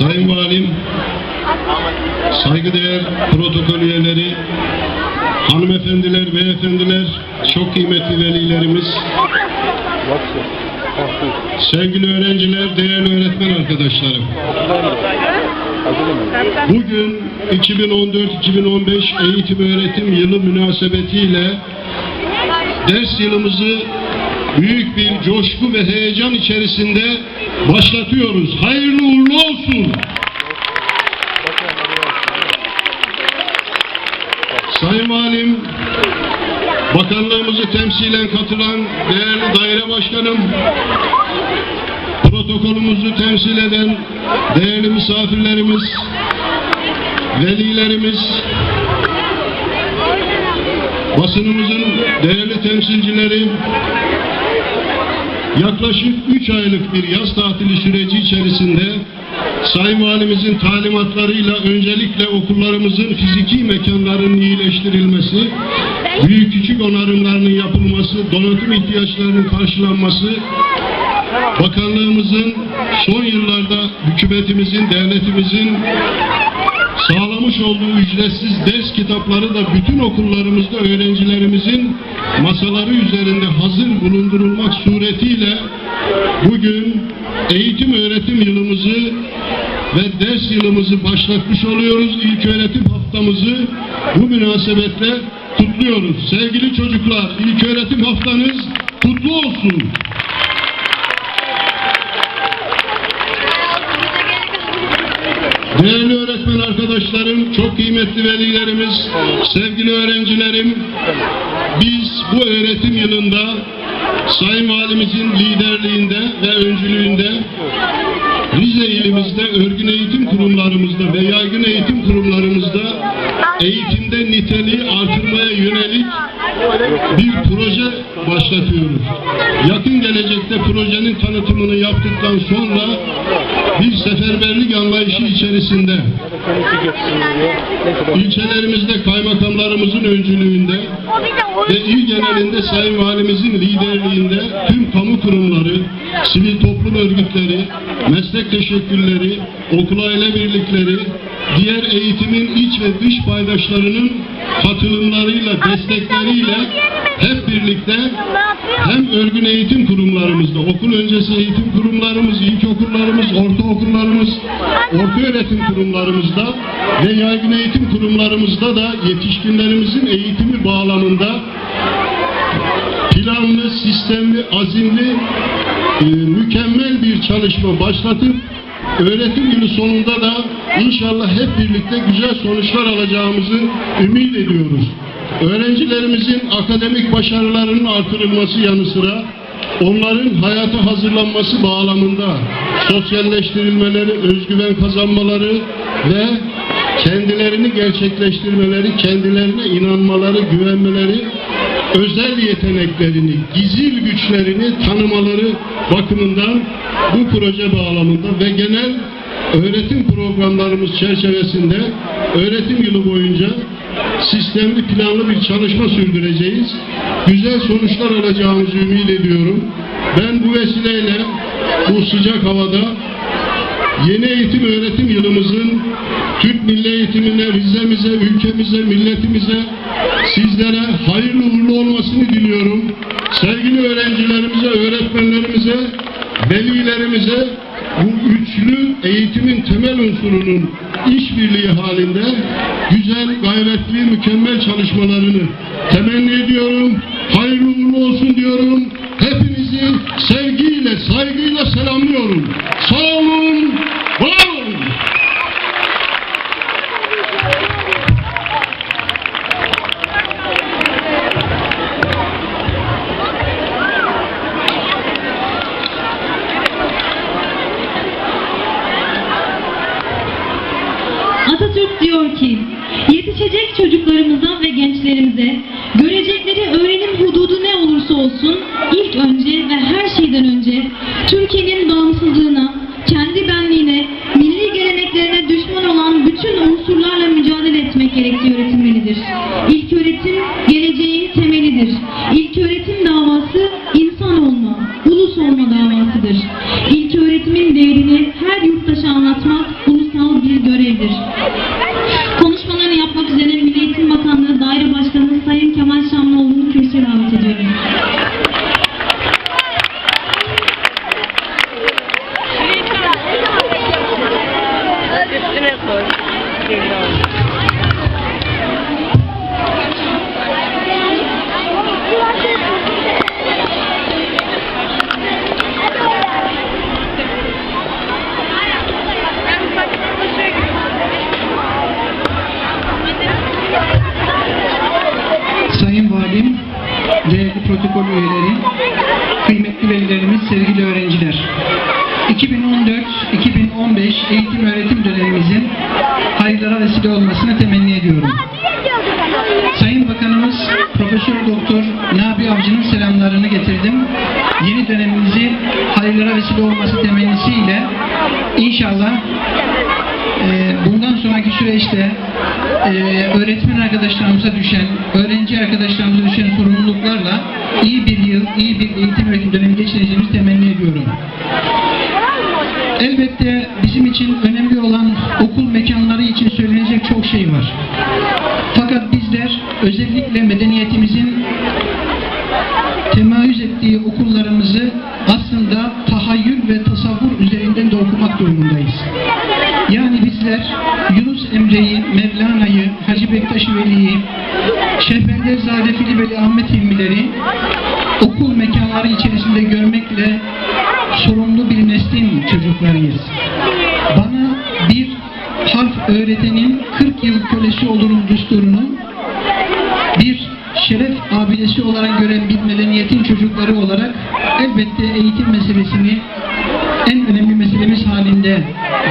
Sayın Valim, saygıdeğer protokol üyeleri, hanımefendiler, beyefendiler, çok kıymetli velilerimiz, sevgili öğrenciler, değerli öğretmen arkadaşlarım. Bugün 2014-2015 eğitim öğretim yılı münasebetiyle ders yılımızı büyük bir coşku ve heyecan içerisinde başlatıyoruz. Hayırlı uğurlu olsun. Sayın Valim, bakanlığımızı temsilen katılan değerli daire başkanım, protokolümüzü temsil eden değerli misafirlerimiz, velilerimiz, basınımızın değerli temsilcileri, yaklaşık 3 aylık bir yaz tatili süreci içerisinde Sayın Valimizin talimatlarıyla öncelikle okullarımızın fiziki mekanlarının iyileştirilmesi, büyük küçük onarımlarının yapılması, donatım ihtiyaçlarının karşılanması, bakanlığımızın son yıllarda hükümetimizin, devletimizin sağlamış olduğu ücretsiz ders kitapları da bütün okullarımızda öğrencilerimizin masaları üzerinde hazır bulundurulmak suretiyle bugün eğitim öğretim yılımızı ve ders yılımızı başlatmış oluyoruz. İlk öğretim haftamızı bu münasebetle kutluyoruz. Sevgili çocuklar, ilk öğretim haftanız kutlu olsun. Değerli öğretmen arkadaşlarım, çok kıymetli velilerimiz, sevgili öğrencilerim, biz bu öğretim yılında Sayın Valimizin liderliğinde ve öncülüğünde Rize ilimizde örgün eğitim kurumlarımızda ve yaygın eğitim kurumlarımızda eğitimde niteliği artırmaya yönelik bir proje başlatıyoruz. Yakın gelecekte projenin tanıtımını yaptıktan sonra bir seferberlik anlayışı içerisinde ilçelerimizde kaymakamlarımızın öncülüğünde ve il genelinde Sayın Valimizin liderliğinde tüm kamu kurumları, sivil toplum örgütleri, meslek teşekkülleri, okul aile birlikleri, diğer eğitimin iç ve dış paydaşlarının katılımlarıyla, destekleriyle hep birlikte hem örgün eğitim kurumlarımızda, okul öncesi eğitim kurumlarımız, ilkokullarımız, ortaokullarımız, orta öğretim kurumlarımızda ve yaygın eğitim kurumlarımızda da yetişkinlerimizin eğitimi bağlamında sistemli, azimli, e, mükemmel bir çalışma başlatıp öğretim yılı sonunda da inşallah hep birlikte güzel sonuçlar alacağımızı ümit ediyoruz. Öğrencilerimizin akademik başarılarının artırılması yanı sıra onların hayata hazırlanması bağlamında sosyalleştirilmeleri, özgüven kazanmaları ve kendilerini gerçekleştirmeleri, kendilerine inanmaları, güvenmeleri özel yeteneklerini, gizil güçlerini tanımaları bakımından bu proje bağlamında ve genel öğretim programlarımız çerçevesinde öğretim yılı boyunca sistemli planlı bir çalışma sürdüreceğiz. Güzel sonuçlar alacağımızı ümit ediyorum. Ben bu vesileyle bu sıcak havada yeni eğitim öğretim yılımızın Türk milli eğitimine, Rize'mize, ülkemize, milletimize, sizlere hayırlı uğurlu olmasını diliyorum. Sevgili öğrencilerimize, öğretmenlerimize, velilerimize bu üçlü eğitimin temel unsurunun işbirliği halinde güzel, gayretli, mükemmel çalışmalarını temenni ediyorum. Hayırlı uğurlu olsun diyorum. Hepinizi sevgiyle, saygıyla selamlıyorum. Sağ olun, var diyor ki, yetişecek çocuklarımıza ve gençlerimize görecekleri öğrenim hududu ne olursa olsun ilk önce ve her şeyden önce Türkiye'nin bağımsızlığına, kendi benliğine, milli geleneklerine düşman olan bütün unsurlarla mücadele etmek gerektiği öğretilmelidir. 2014-2015 eğitim öğretim dönemimizin hayırlara vesile olmasını temenni ediyorum. Sayın Bakanımız Profesör Doktor Nabi Avcı'nın selamlarını getirdim. Yeni dönemimizi hayırlara vesile olması temennisiyle inşallah ee, bundan sonraki süreçte e, öğretmen arkadaşlarımıza düşen, öğrenci arkadaşlarımıza düşen sorumluluklarla iyi bir yıl, iyi bir eğitim öğretim dönemi geçireceğimizi temenni ediyorum. Elbette bizim için önemli olan okul mekanları için söylenecek çok şey var. Fakat bizler özellikle medeniyetimizin temayüz ettiği okullarımızı aslında tahayyül ve tasavvur üzerinden de okumak durumundayız. Yani bizler Yunus Emre'yi, Mevlana'yı, Hacı Bektaş Veli'yi, Şehbenderzade Filibeli Ahmet Hilmileri öğretenin 40 yıl kölesi olurum düsturunu bir şeref abidesi olarak gören bir medeniyetin çocukları olarak elbette eğitim meselesini en önemli meselemiz halinde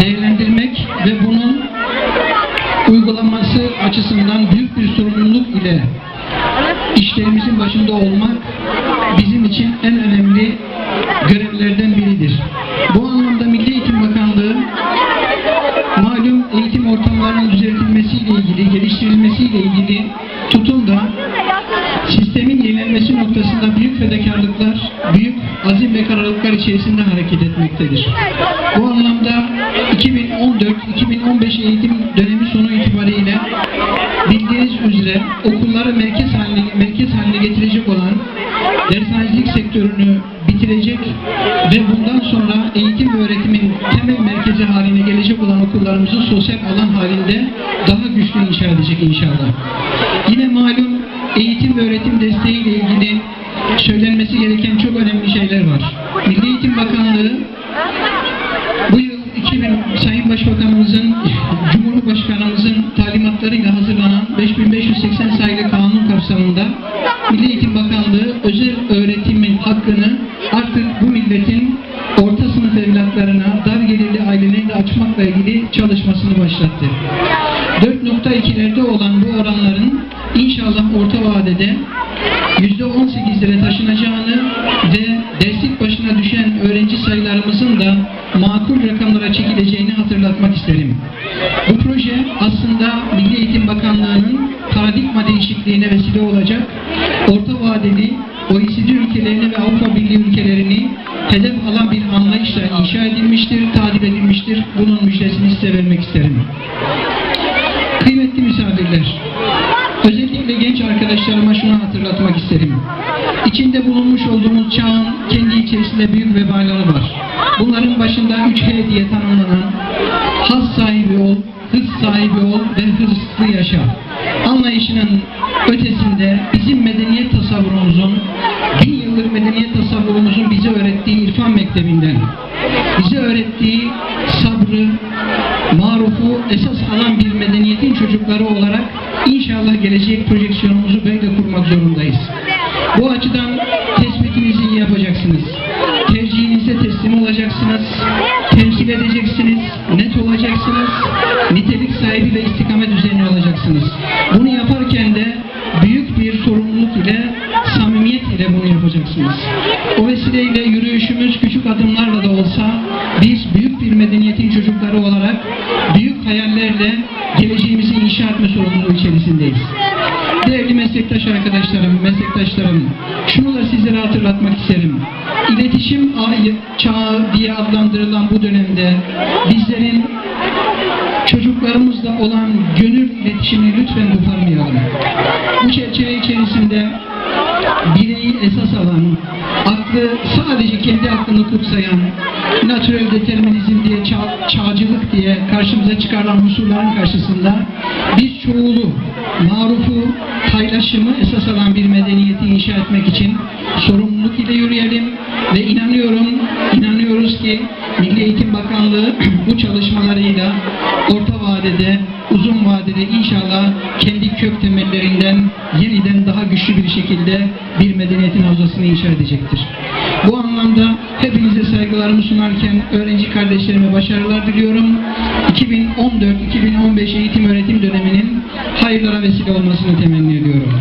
değerlendirmek ve bunun uygulanması açısından büyük bir sorumluluk ile işlerimizin başında olmak bizim için en önemli görevlerden biridir. İçerisinde hareket etmektedir. Bu anlamda 2014-2015 eğitim dönemi sonu itibariyle bildiğiniz üzere okulları merkez haline, merkez haline getirecek olan dershanecilik sektörünü bitirecek ve bundan sonra eğitim ve öğretimin temel merkezi haline gelecek olan okullarımızı sosyal alan halinde daha güçlü inşa edecek inşallah. Yine malum eğitim ve öğretim desteğiyle ilgili söylenmesi gereken çok önemli şeyler var. Bakanlığı bu yıl 2000 Sayın Başbakanımızın, Cumhurbaşkanımızın talimatlarıyla hazırlanan 5580 sayılı kanun kapsamında Milli Eğitim Bakanlığı özel öğretimin hakkını artık bu milletin orta sınıf evlatlarına, dar gelirli ailelerine açmakla ilgili çalışmasını başlattı. 4.2'lerde olan bu oranların inşallah orta vadede %18'lere taşınacağını makul rakamlara çekileceğini hatırlatmak isterim. Bu proje aslında Milli Eğitim Bakanlığı'nın paradigma değişikliğine vesile olacak, orta vadeli OECD ülkelerini ve Avrupa Birliği ülkelerini hedef alan bir anlayışla inşa edilmiştir, tadil edilmiştir. Bunun müjdesini size vermek isterim. Kıymetli misafirler, özellikle genç arkadaşlarıma şunu hatırlatmak isterim. İçinde bulunmuş olduğumuz çağın kendi içerisinde büyük vebaları var. Bunların başında 3H diye tanımlanan haz sahibi ol, hız sahibi ol ve hırslı yaşa. Anlayışının ötesinde bizim medeniyet tasavvurumuzun, bin yıllık medeniyet tasavvurumuzun bize öğrettiği irfan mektebinden, bize öğrettiği sabrı, marufu esas alan bir medeniyetin çocukları olarak inşallah gelecek projeksiyonumuzu böyle kurmak zorundayız. Bu açıdan tespitinizi iyi yapacaksınız. Tercihinize teslim olacaksınız. Temsil edeceksiniz. Net olacaksınız. Nitelik sahibi ve istikamet üzerine olacaksınız. Bunu yaparken de büyük bir sorumluluk ile samimiyet ile bunu yapacaksınız. O vesileyle yürüyüşümüz küçük adımlarla da olsa çocukları olarak büyük hayallerle geleceğimizi inşa etme sorumluluğu içerisindeyiz. Değerli meslektaş arkadaşlarım, meslektaşlarım, şunu da sizlere hatırlatmak isterim. İletişim çağı diye adlandırılan bu dönemde bizlerin çocuklar çocuklarımızla olan gönül iletişimini lütfen koparmayalım. Bu çerçeve içerisinde bireyi esas alan, aklı sadece kendi aklını kutsayan, natürel determinizm diye, çağ- çağcılık diye karşımıza çıkarılan unsurların karşısında biz çoğulu, marufu, paylaşımı esas alan bir medeniyeti inşa etmek için sorumluluk ile yürüyelim ve inanıyorum, inanıyoruz ki Milli Eğitim Bakanlığı bu çalışmalarıyla orta vadede, uzun vadede inşallah kendi kök temellerinden yeniden daha güçlü bir şekilde bir medeniyetin havzasını inşa edecektir. Bu anlamda hepinize saygılarımı sunarken öğrenci kardeşlerime başarılar diliyorum. 2014-2015 eğitim öğretim döneminin hayırlara vesile olmasını temenni ediyorum.